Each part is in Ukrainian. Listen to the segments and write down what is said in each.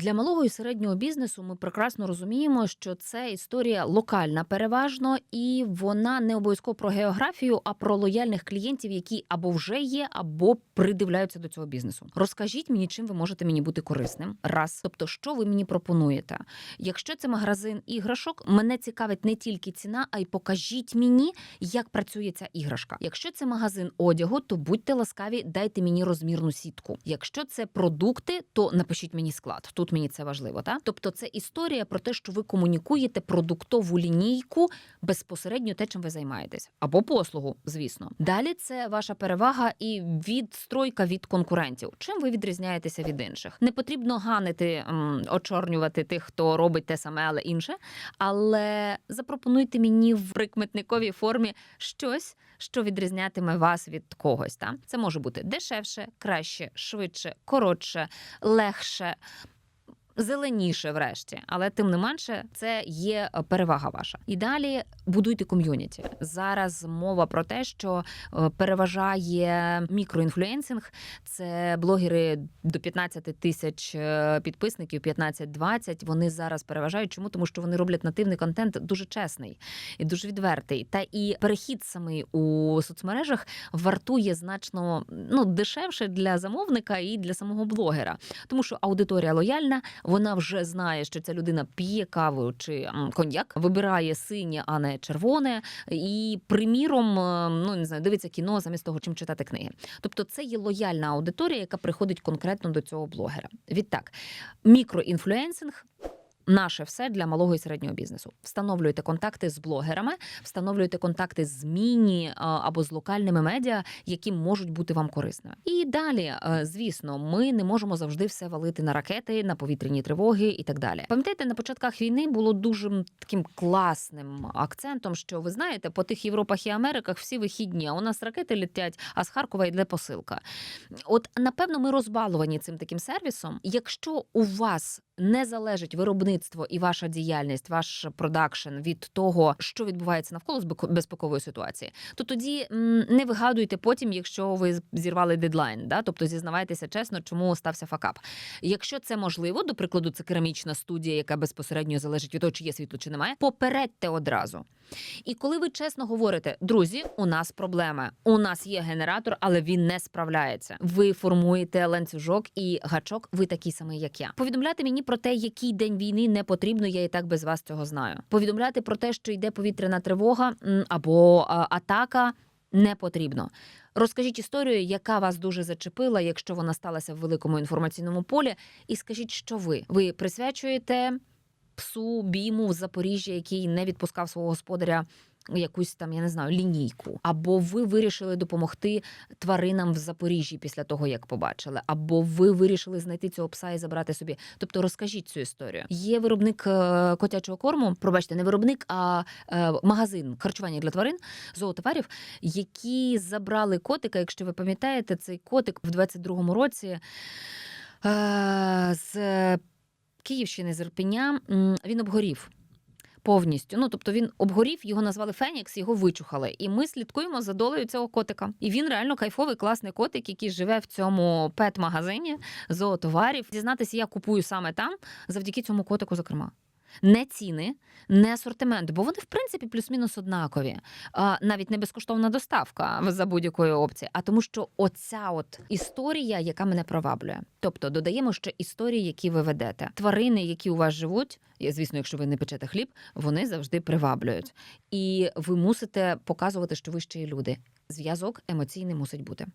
Для малого і середнього бізнесу ми прекрасно розуміємо, що це історія локальна переважно, і вона не обов'язково про географію, а про лояльних клієнтів, які або вже є, або придивляються до цього бізнесу. Розкажіть мені, чим ви можете мені бути корисним. Раз, тобто, що ви мені пропонуєте? Якщо це магазин іграшок, мене цікавить не тільки ціна, а й покажіть мені, як працює ця іграшка. Якщо це магазин одягу, то будьте ласкаві, дайте мені розмірну сітку. Якщо це продукти, то напишіть мені склад. Тут мені це важливо. Та тобто, це історія про те, що ви комунікуєте продуктову лінійку безпосередньо те, чим ви займаєтесь, або послугу, звісно. Далі це ваша перевага і відстройка від конкурентів. Чим ви відрізняєтеся від інших? Не потрібно ганити, очорнювати тих, хто робить те саме, але інше. Але запропонуйте мені в прикметниковій формі щось, що відрізнятиме вас від когось. Та це може бути дешевше, краще, швидше, коротше, легше. Зеленіше, врешті, але тим не менше, це є е, перевага ваша. І далі будуйте ком'юніті. Зараз мова про те, що е, переважає мікроінфлюенсинг. Це блогери до 15 тисяч е, підписників, 15-20. Вони зараз переважають. Чому? Тому що вони роблять нативний контент дуже чесний і дуже відвертий. Та і перехід самий у соцмережах вартує значно ну дешевше для замовника і для самого блогера, тому що аудиторія лояльна. Вона вже знає, що ця людина п'є каву чи коньяк, вибирає синє, а не червоне, і приміром, е, ну не знаю, дивиться кіно замість того, чим читати книги. Тобто, це є лояльна аудиторія, яка приходить конкретно до цього блогера. Відтак, мікроінфлюенсинг. Наше все для малого і середнього бізнесу. Встановлюйте контакти з блогерами, встановлюйте контакти з міні або з локальними медіа, які можуть бути вам корисними. І далі, е, звісно, ми не можемо завжди все валити на ракети, на повітряні тривоги і так далі. Пам'ятаєте, на початках війни було дуже таким класним акцентом, що ви знаєте, по тих Європах і Америках всі вихідні, а у нас ракети летять, а з Харкова йде посилка. От напевно, ми розбаловані цим таким сервісом. Якщо у вас не залежить виробництво і ваша діяльність, ваш продакшн від того, що відбувається навколо збеко- безпекової ситуації, то тоді не вигадуйте потім, якщо ви зірвали дедлайн, да? тобто зізнавайтеся чесно, чому стався факап. Якщо це можливо, до прикладу, це керамічна студія, яка безпосередньо залежить від того, чи є світло, чи немає, попередьте одразу. І коли ви чесно говорите, друзі, у нас проблема, у нас є генератор, але він не справляється. Ви формуєте ланцюжок і гачок. Ви такий самий, як я. Повідомляти мені про те, який день війни не потрібно. Я і так без вас цього знаю. Повідомляти про те, що йде повітряна тривога або атака. Не потрібно. Розкажіть історію, яка вас дуже зачепила, якщо вона сталася в великому інформаційному полі, і скажіть, що ви ви присвячуєте псу біму в Запоріжжі, який не відпускав свого господаря якусь там, я не знаю, лінійку, або ви вирішили допомогти тваринам в Запоріжжі після того, як побачили, або ви вирішили знайти цього пса і забрати собі. Тобто розкажіть цю історію. Є виробник е, котячого корму, пробачте, не виробник, а е, магазин харчування для тварин, зоотоварів, які забрали котика. Якщо ви пам'ятаєте, цей котик в 22-му році. е, З Київщини з Ірпеня він обгорів. Повністю, ну тобто він обгорів, його назвали Фенікс, його вичухали. І ми слідкуємо за долею цього котика. І він реально кайфовий, класний котик, який живе в цьому пет-магазині зоотоварів. Дізнатися, я купую саме там завдяки цьому котику, зокрема. Не ціни, не асортимент, бо вони в принципі плюс-мінус однакові. А, навіть не безкоштовна доставка за будь-якої опції, а тому, що оця от історія, яка мене приваблює. Тобто додаємо ще історії, які ви ведете. Тварини, які у вас живуть, звісно, якщо ви не печете хліб, вони завжди приваблюють. І ви мусите показувати, що ви ще й люди. Зв'язок емоційний мусить бути.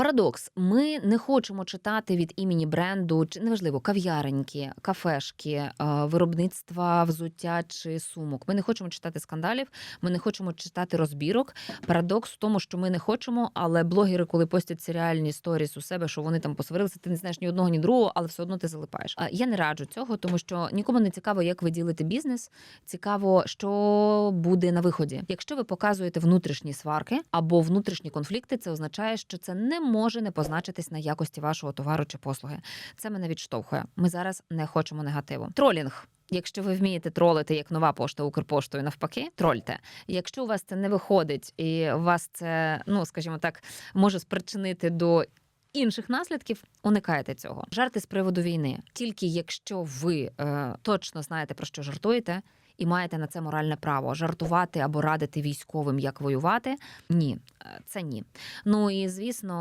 Парадокс. Ми не хочемо читати від імені бренду, чи неважливо, кав'яреньки, кафешки, е, виробництва взуття чи сумок. Ми не хочемо читати скандалів, ми не хочемо читати розбірок. Парадокс в тому, що ми не хочемо, але блогери, коли постять серіальні сторіс у себе, що вони там посварилися, ти не знаєш ні одного, ні другого, але все одно ти залипаєш. А я не раджу цього, тому що нікому не цікаво, як ви ділите бізнес. Цікаво, що буде на виході. Якщо ви показуєте внутрішні сварки або внутрішні конфлікти, це означає, що це не може не позначитись на якості вашого товару чи послуги. Це мене відштовхує. Ми зараз не хочемо негативу. Тролінг. Якщо ви вмієте тролити як нова пошта Укрпоштою, навпаки, трольте. Якщо у вас це не виходить, і у вас це, ну скажімо так, може спричинити до інших наслідків, уникайте цього. Жарти з приводу війни. Тільки якщо ви е, точно знаєте про що жартуєте. І маєте на це моральне право жартувати або радити військовим, як воювати. Ні, е, це ні. Ну і звісно,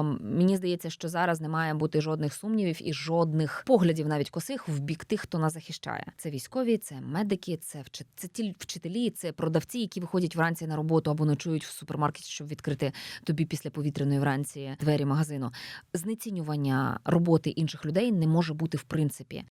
ем, мені здається, що зараз не має бути жодних сумнівів і жодних поглядів, навіть косих, в бік тих, хто нас захищає. Це військові, це медики, це це вчителі, це продавці, які виходять вранці на роботу або ночують в супермаркеті, щоб відкрити тобі після повітряної вранці двері магазину. Знецінювання роботи інших людей не може бути в принципі.